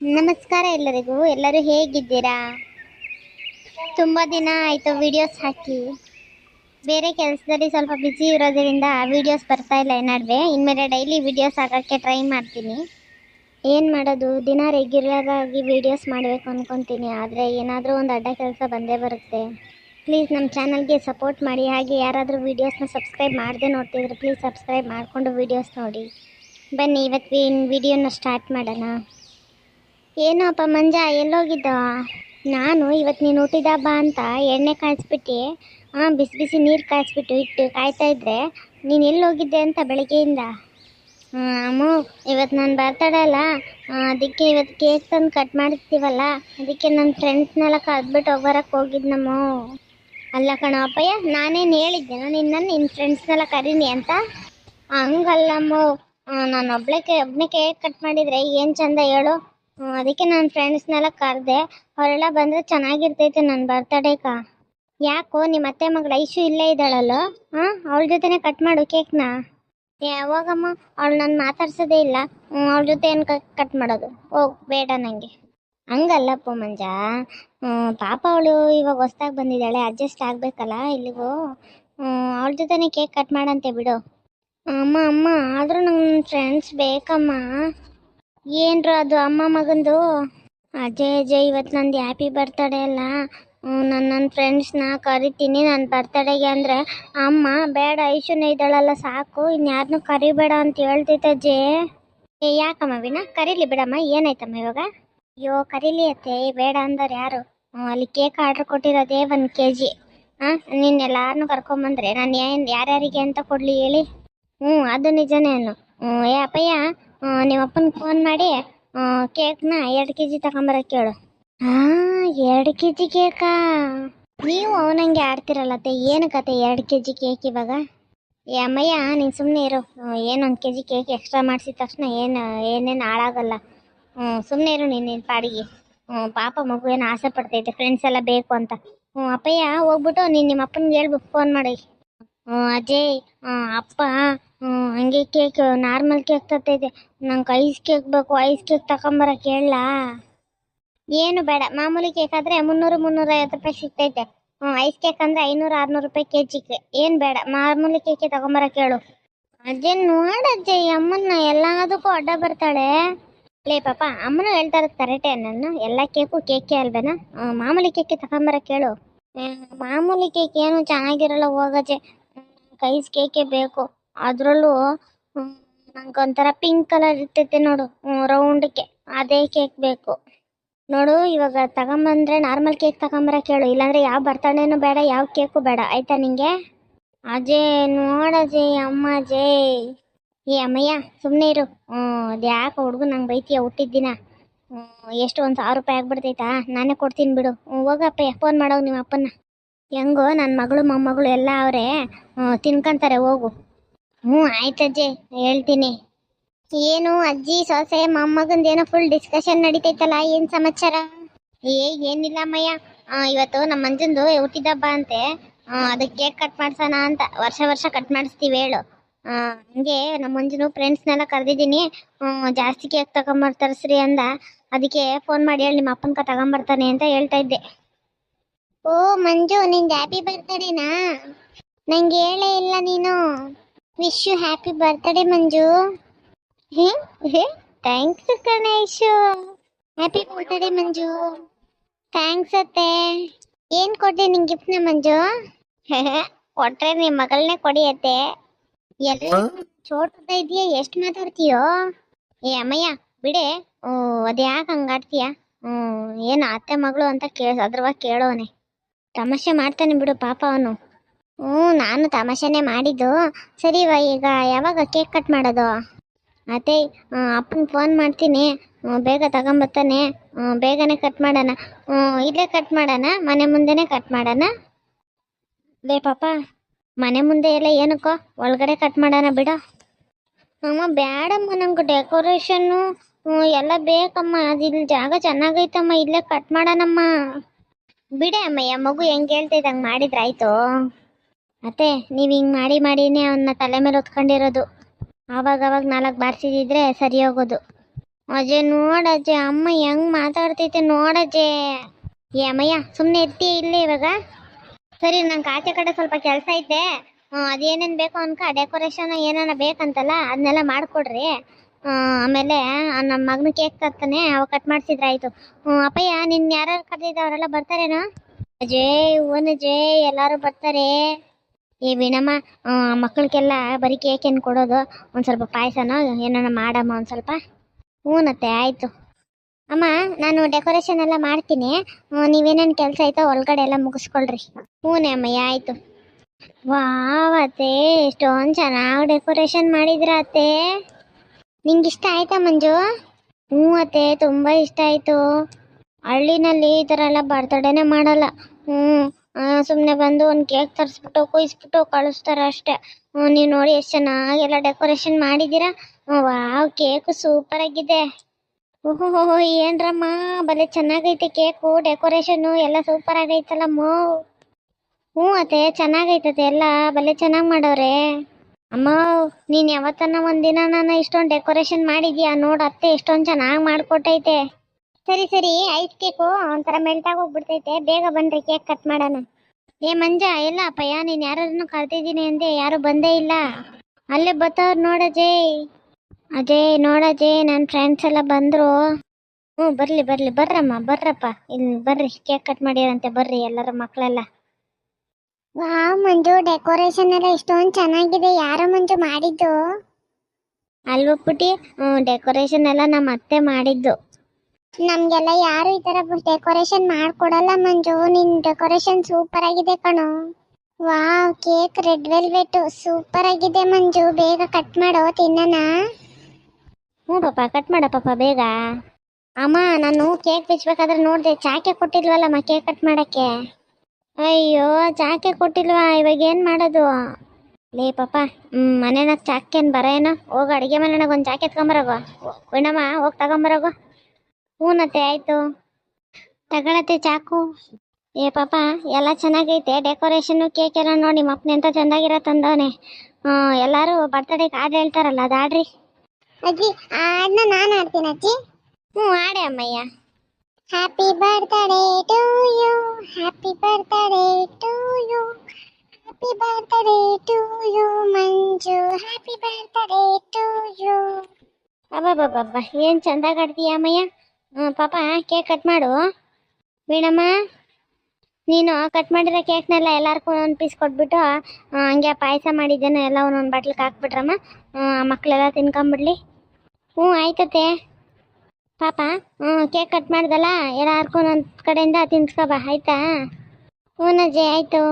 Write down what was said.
ನಮಸ್ಕಾರ ಎಲ್ಲರಿಗೂ. ಎಲ್ಲರೂ ಹೇಗಿದ್ದೀರಾ? ತುಂಬ ದಿನ ಆಯಿತು ವಿಡಿಯೋಸ್ ಹಾಕಿ. ಬೇರೆ ಕೆಲಸದಲ್ಲಿ ಸ್ವಲ್ಪ ಬ್ಯುಸಿ ಇರೋದರಿಂದ ವೀಡಿಯೋಸ್ ಬರ್ತಾ ಇಲ್ಲ ಈ ನಡುವೆ. ಇನ್ಮೇಲೆ ಡೈಲಿ ವಿಡಿಯೋಸ್ ಹಾಕೋಕ್ಕೆ ಟ್ರೈ ಮಾಡ್ತೀನಿ. ಏನು ಮಾಡೋದು? ದಿನ ರೆಗ್ಯುಲರ್ ಆಗಿ ವಿಡಿಯೋಸ್ ಮಾಡಬೇಕು ಅಂದ್ಕೊತೀನಿ ಆದರೆ ಏನಾದರೂ ಒಂದು ಅಡ್ಡ ಕೆಲಸ ಬಂದೇ ಬರುತ್ತೆ. ಪ್ಲೀಸ್ ನಮ್ಮ ಚಾನಲ್ಗೆ ಸಪೋರ್ಟ್ ಮಾಡಿ. ಹಾಗೆ ಯಾರಾದರೂ ವೀಡಿಯೋಸ್ನ ಸಬ್ಸ್ಕ್ರೈಬ್ ಮಾಡದೆ ನೋಡ್ತಿದ್ರೆ ಪ್ಲೀಸ್ ಸಬ್ಸ್ಕ್ರೈಬ್ ಮಾಡಿಕೊಂಡು ವೀಡಿಯೋಸ್ ನೋಡಿ. ಬನ್ನಿ ಇವತ್ತು ವಿಡಿಯೋನ ಸ್ಟಾರ್ಟ್ ಮಾಡೋಣ. ಏನೋ ಅಪ್ಪ ಮಂಜ, ಎಲ್ಲೋಗಿದ್ದ? ನಾನು ಇವತ್ತು ನೀನು ಹುಟ್ಟಿದ ಹಬ್ಬ ಅಂತ ಎಣ್ಣೆ ಕಾಯಿಸ್ಬಿಟ್ಟು ಹಾಂ ಬಿಸಿ ಬಿಸಿ ನೀರು ಕಾಯಿಸ್ಬಿಟ್ಟು ಇಟ್ಟು ಕಾಯ್ತಾ ಇದ್ದೆ ನೀನು ಎಲ್ಲೋಗಿದ್ದೆ ಅಂತ ಬೆಳಗ್ಗೆಯಿಂದ? ಅಮ್ಮ ಇವತ್ತು ನಾನು ಅಲ್ಲ ಅದಕ್ಕೆ ಇವತ್ತು ಕೇಕ್ ತಂದು ಕಟ್ ಮಾಡಿಸ್ತೀವಲ್ಲ ಅದಕ್ಕೆ ನನ್ನ ಫ್ರೆಂಡ್ಸ್ನೆಲ್ಲ ಕರೆದ್ಬಿಟ್ಟು ಹೋಗ್ಬರಕ್ಕೆ ಹೋಗಿದ್ನಮ್ಮ. ಅಲ್ಲ ಕಣ ಅಪ್ಪಯ್ಯ ನಾನೇನು ಹೇಳಿದ್ದೆನೋ ನಿನ್ನ ನಿನ್ನ ಫ್ರೆಂಡ್ಸ್ನೆಲ್ಲ ಕರೀನಿ ಅಂತ? ಹಂಗಲ್ಲಮ್ಮ ನಾನು ಒಬ್ಳೆ ಒಬ್ಬನೇ ಕೇಕ್ ಕಟ್ ಮಾಡಿದರೆ ಏನು ಚಂದ ಹೇಳು? ಅದಕ್ಕೆ ನನ್ನ ಫ್ರೆಂಡ್ಸ್ನೆಲ್ಲ ಕರೆದೆ. ಅವರೆಲ್ಲ ಬಂದರೆ ಚೆನ್ನಾಗಿರ್ತೈತೆ ನನ್ನ ಬರ್ತಡೇಕ ಯಾಕೋ ನಿಮ್ಮ ಅತ್ತೆ ಮಗಳು ಐಶು ಇಲ್ಲೇ ಇದ್ದಾಳಲ್ಲ? ಹಾಂ ಅವಳ ಜೊತೆನೆ ಕಟ್ ಮಾಡು ಕೇಕ್ನ. ಯಾವಾಗಮ್ಮ ಅವಳು ನಾನು ಮಾತಾಡ್ಸೋದೇ ಇಲ್ಲ. ಅವಳ ಜೊತೆ ಏನು ಕಟ್ ಮಾಡೋದು? ಹೋಗ್, ಬೇಡ ನನಗೆ ಹಂಗಲ್ಲಪ್ಪ ಮಂಜ. ಪಾಪ ಅವಳು ಇವಾಗ ಹೊಸ್ದಾಗಿ ಬಂದಿದ್ದಾಳೆ ಅಡ್ಜಸ್ಟ್ ಆಗಬೇಕಲ್ಲ ಇಲ್ಲಿಗೂ. ಅವಳ ಜೊತೆನೇ ಕೇಕ್ ಕಟ್ ಮಾಡಂತೆ ಬಿಡು. ಅಮ್ಮ ಅಮ್ಮ, ಆದರೂ ನನ್ನ ಫ್ರೆಂಡ್ಸ್ ಬೇಕಮ್ಮ. ಏನ್ರ ಅದು ಅಮ್ಮ ಮಗಂದು? ಅಜಯ್ ಅಜಯ್ ಇವತ್ತು ನಂದು ಹ್ಯಾಪಿ ಬರ್ತಡೇ ಅಲ್ಲ. ನನ್ನ ನನ್ನ ಫ್ರೆಂಡ್ಸ್ನ ಕರಿತೀನಿ. ನನ್ನ ಬರ್ತಡೇಗೆ ಅಂದರೆ, ಅಮ್ಮ, ಬೇಡ ಐಶುನೇ ಇದ್ದಾಳಲ್ಲ, ಸಾಕು. ಇನ್ಯಾರನ್ನೂ ಕರಿಬೇಡ ಅಂತ ಹೇಳ್ತೈತೆ ಅಜಯ್ ಏ, ಯಾಕಮ್ಮ ವಿನ ಕರೀಲಿ ಬಿಡಮ್ಮ, ಏನಾಯ್ತಮ್ಮ ಇವಾಗ? ಅಯ್ಯೋ, ಕರೀಲಿ ಅತ್ತೆ ಬೇಡ ಅಂದವ್ರು ಯಾರು? ಅಲ್ಲಿ ಕೇಕ್ ಆರ್ಡ್ರ್ ಕೊಟ್ಟಿರೋದೇ ಒಂದು ಕೆ ಜಿ ಹಾಂ ನಿನ್ನೆಲ್ಲಾರನ್ನೂ ಕರ್ಕೊಂಬಂದ್ರೆ ನಾನು ಏನು ಯಾರ್ಯಾರಿಗೆ ಅಂತ ಕೊಡಲಿ ಹೇಳಿ. ಹ್ಞೂ ಅದು ನಿಜನೇನು. ಹ್ಞೂ ಏ, ಅಪ್ಪಯ್ಯ ನಿಮ್ಮ ಅಪ್ಪನಿಗೆ ಫೋನ್ ಮಾಡಿ ಕೇಕ್ನ ಎರಡು ಕೆ ಜಿ ತಗೊಂಬರಕ್ಕೆ ಹೇಳು ಹಾಂ ಎರಡು ಕೆ ಜಿ ಕೇಕಾ? ನೀವು ಅವನಂಗೆ ಆಡ್ತಿರಲ್ಲ ಅತ್ತೆ, ಏನು ಕತೆ ಎರಡು ಕೆ ಜಿ ಕೇಕ್ ಇವಾಗ? ಏ ಅಮ್ಮಯ್ಯ, ನೀನು ಸುಮ್ಮನೆ ಇರು. ಏನು ಒಂದು ಕೆ ಜಿ ಕೇಕ್ ಎಕ್ಸ್ಟ್ರಾ ಮಾಡಿಸಿದ ತಕ್ಷಣ ಏನು, ಏನೇನು ಹಾಳಾಗಲ್ಲ. ಹ್ಞೂ ಸುಮ್ಮನೆ ಇರು ನೀನು ನಿನ್ನ ಪಾಡಿಗೆ. ಹ್ಞೂ ಪಾಪ ಮಗು ಏನು ಆಸೆ ಪಡ್ತೈತೆ ಫ್ರೆಂಡ್ಸ್ ಎಲ್ಲ ಬೇಕು ಅಂತ. ಹ್ಞೂ ಅಪ್ಪಯ್ಯ, ಹೋಗ್ಬಿಟ್ಟು ನೀನು ನಿಮ್ಮ ಅಪ್ಪನಿಗೆ ಹೇಳ್ಬಿಟ್ಟು ಫೋನ್ ಮಾಡಿ. ಹ್ಞೂ ಅಜಯ್ ಅಪ್ಪ ಹಂಗೆ ಕೇಕ್ ನಾರ್ಮಲ್ ಕೇಕ್ ತತ್ತೈತೆ ನಂಗೆ ಐಸ್ ಕೇಕ್ ಬೇಕು ಐಸ್ ಕೇಕ್ ತಗೊಂಬರ ಹೇಳಲಾ? ಏನು ಬೇಡ, ಮಾಮೂಲಿ ಕೇಕ್ ಆದರೆ ಮುನ್ನೂರು, ಮುನ್ನೂರೈವತ್ತು ರೂಪಾಯಿ ಸಿಗ್ತೈತೆ. ಹ್ಞೂ ಐಸ್ ಕೇಕ್ ಅಂದರೆ ಐನೂರು, ಆರುನೂರು ರೂಪಾಯಿ ಕೆ ಜಿಗೆ ಏನು ಬೇಡ, ಮಾಮೂಲಿ ಕೇಕೆ ತಗೊಂಬರ ಹೇಳು. ಅಜ್ಜೆ ನೋಡಜ್ಜೆ ಅಮ್ಮನ್ನ ಎಲ್ಲದಕ್ಕೂ ಅಡ್ಡ ಬರ್ತಾಳೆ. ಲೇ ಪಾಪ, ಅಮ್ಮನೂ ಹೇಳ್ತಾ ಇರೋದು ಕರೆಕ್ಟೇ ನನ್ನ ಎಲ್ಲ ಕೇಕು ಕೇಕೆ ಅಲ್ವೇನಾ? ಮಾಮೂಲಿ ಕೇಕೆ ತಗೊಂಬರ ಹೇಳು. ಮಾಮೂಲಿ ಕೇಕ್ ಏನು ಚೆನ್ನಾಗಿರಲ್ಲ ಹೋಗಜ್ಜೆ. ಐಸ್ ಕೇಕೆ ಬೇಕು. ಅದರಲ್ಲೂ ನಂಗೆ ಒಂಥರ ಪಿಂಕ್ ಕಲರ್ ಇರ್ತೈತೆ ನೋಡು ರೌಂಡಕ್ಕೆ ಅದೇ ಕೇಕ್ ಬೇಕು. ನೋಡು, ಇವಾಗ ತಗೊಂಬಂದ್ರೆ ನಾರ್ಮಲ್ ಕೇಕ್ ತಗೊಂಬರ ಕೇಳು. ಇಲ್ಲಾಂದ್ರೆ ಯಾವ ಬರ್ತಾನೇನು ಬೇಡ, ಯಾವ ಕೇಕು ಬೇಡ. ಆಯ್ತಾ ನಿಂಗೆ? ಅಜಯ್ ನೋಡಜೆ ಅಮ್ಮ ಜೇ ಏ, ಅಮ್ಮಯ್ಯ ಸುಮ್ಮನೆ ಇರು. ಹ್ಞೂ ಅದು ಯಾಕೆ ಹುಡುಗ ನಂಗೆ ಬೈತೀಯ ಹುಟ್ಟಿದ್ದಿನ ಎಷ್ಟು ಒಂದು ಸಾವಿರ ರೂಪಾಯಿ ಆಗ್ಬಿಡ್ತೈತಾ? ನಾನೇ ಕೊಡ್ತೀನಿ ಬಿಡು. ಹ್ಞೂ ಹೋಗಪ್ಪಯ್ಯ ಫೋನ್ ಮಾಡೋ ನಿಮ್ಮ ಅಪ್ಪನ ಹೆಂಗೋ ನನ್ನ ಮಗಳು, ಮೊಮ್ಮಗಳು ಎಲ್ಲ ಅವರೇ ತಿನ್ಕೊಂತಾರೆ, ಹೋಗು. ಹ್ಞೂ ಆಯ್ತಜ್ಜಿ ಹೇಳ್ತೀನಿ. ಏನು ಅಜ್ಜಿ, ಸೊಸೆ ಮೊಮ್ಮಗಂದೇನೋ ಫುಲ್ ಡಿಸ್ಕಷನ್ ನಡೀತೈತಲ್ಲ, ಏನು ಸಮಾಚಾರ? ಏ ಏನಿಲ್ಲ ಅಮ್ಮಯ್ಯ. ಇವತ್ತು ನಮ್ಮ ಮಂಜಂದು ಹುಟ್ಟಿದ ಹಬ್ಬ ಅಂತೆ. ಅದಕ್ಕೆ ಕೇಕ್ ಕಟ್ ಮಾಡ್ಸೋಣ ಅಂತ, ವರ್ಷ ವರ್ಷ ಕಟ್ ಮಾಡಿಸ್ತೀವಿ ಹೇಳು. ಹಂಗೆ ನಮ್ಮ ಮಂಜುನು ಫ್ರೆಂಡ್ಸ್ನೆಲ್ಲ ಕರೆದಿದ್ದೀನಿ. ಜಾಸ್ತಿ ಕೇಕ್ ತಗೊಂಬರ್ತಾರಸ್ರಿ ಅಂದ. ಅದಕ್ಕೆ ಫೋನ್ ಮಾಡಿ ಹೇಳಿ ನಿಮ್ಮ ಅಪ್ಪನ್ಕ ತಗೊಂಬರ್ತಾನೆ ಅಂತ ಹೇಳ್ತಾ ಇದ್ದೆ. ಓ, ಮಂಜು ನಿಂಗೆ ಹ್ಯಾಪಿ ಬರ್ತಡೇನಾ ನಂಗೆ ಹೇಳೇ ಇಲ್ಲ ನೀನು. Wish you happy birthday Manju hey hey thanks Ganeshu happy birthday Manju thanks ಅತ್ತೆ. ಏನು ಕೊಟ್ಟೆ ನಿಂಗೆ ಗಿಫ್ಟ್ನ ಮಂಜು ಕೊಟ್ರೆ ನಿಮ್ಮ ಮಗಳನ್ನೇ ಕೊಡಿ ಅತ್ತೆ. ಎಲ್ಲ ಚೋಟದ ಇದೆಯಾ ಎಷ್ಟು ಮಾತಾಡ್ತೀಯೋ? ಏ ಅಮ್ಮಯ್ಯ ಬಿಡೆ. ಓ ಅದು ಯಾಕೆ ಹಂಗಾಡ್ತೀಯ ಹ್ಞೂ ಏನು ಅತ್ತೆ ಮಗಳು ಅಂತ ಕೇಳ ಅದ್ರವಾಗ ಕೇಳೋನೆ. ತಮಾಷೆ ಮಾಡ್ತಾನೆ ಬಿಡು ಪಾಪ ಅವನು. ಹ್ಞೂ, ನಾನು ತಮಾಷೆನೇ ಮಾಡಿದ್ದು. ಸರಿ, ಇವ ಈಗ ಯಾವಾಗ ಕೇಕ್ ಕಟ್ ಮಾಡೋದು? ಅತ್ತೆ ಅಪ್ಪನ ಫೋನ್ ಮಾಡ್ತೀನಿ. ಬೇಗ ತಗೊಂಬರ್ತಾನೆ. ಬೇಗನೆ ಕಟ್ ಮಾಡೋಣ. ಹ್ಞೂ ಇಲ್ಲೇ ಕಟ್ ಮಾಡೋಣ? ಮನೆ ಮುಂದೆನೇ ಕಟ್ ಮಾಡೋಣ? ಲೇ ಪಾಪ, ಮನೆ ಮುಂದೆ ಎಲ್ಲ ಏನಕ್ಕೋ ಒಳಗಡೆ ಕಟ್ ಮಾಡೋಣ ಬಿಡ. ಅಮ್ಮ ಬೇಡಮ್ಮ ನಂಗೆ ಡೆಕೋರೇಷನ್ನು. ಎಲ್ಲ ಬೇಕಮ್ಮ. ಅದು ಇಲ್ಲಿ ಜಾಗ ಚೆನ್ನಾಗೈತಮ್ಮ. ಇಲ್ಲೇ ಕಟ್ ಮಾಡೋಣಮ್ಮ. ಬಿಡೆ ಅಮ್ಮಯ್ಯ ಮಗು ಹೆಂಗೆ ಹೇಳ್ತೈತೆ ಹಂಗೆ ಮಾಡಿದ್ರಾಯ್ತು? ಅತ್ತೆ, ನೀವು ಹಿಂಗೆ ಮಾಡಿ ಮಾಡಿನೇ ಅವನ್ನ ತಲೆ ಮೇಲೆ ಹೊತ್ಕೊಂಡಿರೋದು. ಅವಾಗ ಅವಾಗ ನಾಲ್ಕು ಬಾರಿಸಿದ್ರೆ ಸರಿ ಹೋಗೋದು. ಅಜಯ್ ನೋಡಜ್ಜೆ ಅಮ್ಮ ಹೆಂಗ್ ಮಾತಾಡ್ತೈತೆ ನೋಡಜ್ಜೆ ಏ ಅಮ್ಮಯ್ಯ ಸುಮ್ಮನೆ ಇರ್ತೀಯ ಇಲ್ಲೇ ಇವಾಗ. ಸರಿ, ನಂಗೆ ಆಚೆ ಕಡೆ ಸ್ವಲ್ಪ ಕೆಲಸ ಐತೆ. ಅದೇನೇನ್ ಬೇಕು ಅನ್ಕ ಡೆಕೋರೇಷನ್ ಏನಾನ ಬೇಕಂತಲ್ಲ ಅದನ್ನೆಲ್ಲ ಮಾಡಿಕೊಡ್ರಿ. ಆಮೇಲೆ ನಮ್ಮ ಮಗನ ಕೇಕ್ ತರ್ತಾನೆ, ಅವ ಕಟ್ ಮಾಡಿಸಿದ್ರೆ ಆಯಿತು. ಅಪ್ಪಯ್ಯ ನಿನ್ನ ಯಾರು ಕರೆದಿದ್ದ, ಅವರೆಲ್ಲ ಬರ್ತಾರೇನೋ? ಅಜೇ ಓನ ಜಯ್ ಎಲ್ಲರೂ ಬರ್ತಾರೆ. ಏ ವೀಣಮ್ಮ ಮಕ್ಕಳಿಗೆಲ್ಲ ಬರೀ ಕೇಕ್ ಏನು ಕೊಡೋದು? ಒಂದು ಸ್ವಲ್ಪ ಪಾಯಸನೋ, ಏನಾನ ಮಾಡಮ್ಮ ಒಂದು ಸ್ವಲ್ಪ? ಹ್ಞೂನತ್ತೆ ಆಯಿತು. ಅಮ್ಮ, ನಾನು ಡೆಕೋರೇಷನ್ ಎಲ್ಲ ಮಾಡ್ತೀನಿ. ನೀವೇನೇನು ಕೆಲಸ ಐತೋ ಒಳಗಡೆ ಎಲ್ಲ ಮುಗಿಸ್ಕೊಳ್ರಿ. ಹ್ಞೂನೇ ಅಮ್ಮ ಆಯಿತು. ವಾವ್ ಅತ್ತೆ, ಎಷ್ಟೊಂದು ಚೆನ್ನಾಗಿ ಡೆಕೋರೇಷನ್ ಮಾಡಿದ್ರ ಅತ್ತೆ. ನಿಂಗೆ ಇಷ್ಟ ಆಯ್ತಾ ಮಂಜು? ಹ್ಞೂ ಅತ್ತೆ, ತುಂಬ ಇಷ್ಟ ಆಯಿತು. ಹಳ್ಳಿನಲ್ಲಿ ಈ ಥರ ಎಲ್ಲ ಬರ್ತಡೇನೆ ಮಾಡಲ್ಲ. ಹ್ಞೂ. ಸುಮ್ಮನೆ ಬಂದು ಒಂದು ಕೇಕ್ ತರಿಸ್ಬಿಟ್ಟು ಕುಯ್ಸ್ಬಿಟ್ಟು ಕಳಿಸ್ತಾರೆ ಅಷ್ಟೇ. ನೀವು ನೋಡಿ ಎಷ್ಟು ಚೆನ್ನಾಗೆಲ್ಲ ಡೆಕೋರೇಷನ್ ಮಾಡಿದ್ದೀರಾ? ವಾವ್, ಕೇಕು ಸೂಪರ್ ಆಗಿದೆ. ಓಹೋ ಏನ್ರಮ್ಮ? ಬಲೆ ಚೆನ್ನಾಗೈತೆ ಕೇಕು ಡೆಕೋರೇಷನ್ನು ಎಲ್ಲ ಸೂಪರ್ ಮೋ. ಹ್ಞೂ ಅತ್ತೆ ಚೆನ್ನಾಗೈತತೆ ಎಲ್ಲ ಬಲೆ ಚೆನ್ನಾಗಿ ಮಾಡವ್ರೆ ಅಮ್ಮ, ನೀನು ಯಾವತ್ತನ ಒಂದಿನ ನಾನು ಇಷ್ಟೊಂದು ಡೆಕೋರೇಷನ್ ಮಾಡಿದ್ಯಾ? ನೋಡು ಅತ್ತೆ, ಎಷ್ಟೊಂದು ಚೆನ್ನಾಗಿ ಮಾಡಿಕೊಟ್ಟೈತೆ. ಸರಿ ಸರಿ ಐಸ್ ಕೇಕು ಒಂಥರ ಮೆಲ್ಟಾಗಿ ಹೋಗ್ಬಿಡ್ತೈತೆ. ಬೇಗ ಬನ್ರಿ ಕೇಕ್ ಕಟ್ ಮಾಡೋಣ. ಏ ಮಂಜ ಎಲ್ಲ ಅಪ್ಪಯ್ಯ ನೀನು ಯಾರನ್ನು ಕರ್ತಿದ್ದೀನಿ ಅಂದೆ? ಯಾರು ಬಂದೇ ಇಲ್ಲ. ಅಲ್ಲೇ ಬತ್ತವ್ರು ನೋಡಜಯ್ ಅಜಯ್. ನೋಡಜಯ್ ನನ್ನ ಫ್ರೆಂಡ್ಸ್ ಎಲ್ಲ ಬಂದರು. ಹ್ಞೂ ಬರಲಿ ಬರಲಿ ಬರ್ರಮ್ಮ ಬರ್ರಪ್ಪ. ಇಲ್ಲಿ ಬರ್ರಿ ಕೇಕ್ ಕಟ್ ಮಾಡಿರಂತೆ ಬರ್ರಿ ಎಲ್ಲರ ಮಕ್ಕಳೆಲ್ಲ ವಾವ್ ಮಂಜು ಡೆಕೋರೇಷನ್ ಎಲ್ಲ ಇಷ್ಟೊಂದು ಚೆನ್ನಾಗಿದೆ. ಯಾರೋ ಮಂಜು ಮಾಡಿದ್ದು? ಅಲ್ವ ಪುಟಿ ಹ್ಞೂ ಡೆಕೋರೇಷನ್ ಎಲ್ಲ ನಮ್ಮ ಅತ್ತೆ ಮಾಡಿದ್ದು. ನಮ್ಗೆಲ್ಲ ಯಾರು ಈ ತರ ಡೆಕೋರೇಷನ್ ಮಾಡ್ಕೊಡಲ್ಲ ಮಂಜು. ನಿನ್ ಡೆಕೋರೇಷನ್ ಸೂಪರ್ ಆಗಿದೆ ಕಣೋ. Wow, cake red velvet super ಆಗಿದೆ ಮಂಜು. ಬೇಗ ಕಟ್ ಮಾಡೋ ತಿನ್ನನ ಹ್ಞೂ ಪಾಪ ಕಟ್ ಮಾಡ ಪಾಪ ಬೇಗ. ಅಮ್ಮ, ನಾನು ಕೇಕ್ ಬಿಚ್ಬೇಕಾದ್ರೆ ನೋಡಿದೆ, ಚಾಕೆ ಕೊಟ್ಟಿಲ್ವಲ್ಲಮ್ಮ ಕೇಕ್ ಕಟ್ ಮಾಡಕ್ಕೆ? ಅಯ್ಯೋ, ಚಾಕೆ ಕೊಟ್ಟಿಲ್ವಾ? ಇವಾಗ ಏನು ಮಾಡೋದು? ಲೇ ಪಾಪ ಹ್ಞೂ ಮನೆನಾಗ ಚಾಕೇನು ಬರೇನೋ? ಹೋಗು, ಅಡುಗೆ ಮನೆನಾಗ ಒಂದು ಚಾಕೆ ಎತ್ಕೊಂಬರೋಗು ವಿಣಮ್ಮ ಹೋಗಿ ತಗೊಂಬರೋಗು. ಹ್ಞೂನತ್ತೆ ಆಯಿತು. ತಗೊಳತ್ತೆ ಚಾಕು. ಏ ಪಾಪ ಎಲ್ಲ ಚೆನ್ನಾಗೈತೆ. ಡೆಕೋರೇಷನ್ನು ಕೇಕ್ ಎಲ್ಲ ನೋಡಿ ನಿಮ್ಮ ಅಪ್ಪನ ಎಂತ ಚೆಂದಾಗಿರೋ ತಂದವನೆ. ಎಲ್ಲರೂ ಬರ್ತಡೇಗೆ ಹಾಡು ಹೇಳ್ತಾರಲ್ಲ ಅದು ಆಡ್ರಿ. ಅಜ್ಜಿ ಹಾಡ್ನ ನಾನು ಆಡ್ತೀನಿ ಅಜ್ಜಿ. ಹ್ಞೂ ಆಡೆ ಅಮ್ಮಯ್ಯ. Happy birthday to you happy birthday to you happy birthday to you Manju. Happy birthday to you ಅಬ್ಬಬ್ಬಬ್ಬ ಏನು ಚಂದಾಗಿ ಆಡ್ತೀಯ ಅಮ್ಮಯ್ಯ? ಪಾಪ ಕೇಕ್ ಕಟ್ ಮಾಡು. ವೀಣಮ್ಮ, ನೀನು ಕಟ್ ಮಾಡಿರೋ ಕೇಕ್ನೆಲ್ಲ ಎಲ್ಲರಿಗೂ ಒಂದು ಪೀಸ್ ಕೊಟ್ಬಿಟ್ಟು ಹಂಗೆ ಪಾಯಸ ಮಾಡಿದ್ದೇನೆ ಎಲ್ಲ ಒಂದೊಂದು ಬಾಟ್ಲಿಗೆ ಹಾಕ್ಬಿಟ್ರಮ್ಮ. ಮಕ್ಕಳೆಲ್ಲ ತಿನ್ಕೊಂಬಿಡ್ಲಿ. ಹ್ಞೂ ಆಯ್ತತೆ ಪಾಪ, ಹ್ಞೂ ಕೇಕ್ ಕಟ್ ಮಾಡ್ದಲ್ಲ, ಎಲ್ಲಾರ್ಗೂ ಒಂದೊಂದು ಕಡೆಯಿಂದ ತಿನ್ಸ್ಕೊಬ ಆಯ್ತಾ? ಹ್ಞೂ ಅಜ್ಜಿ ಆಯಿತು.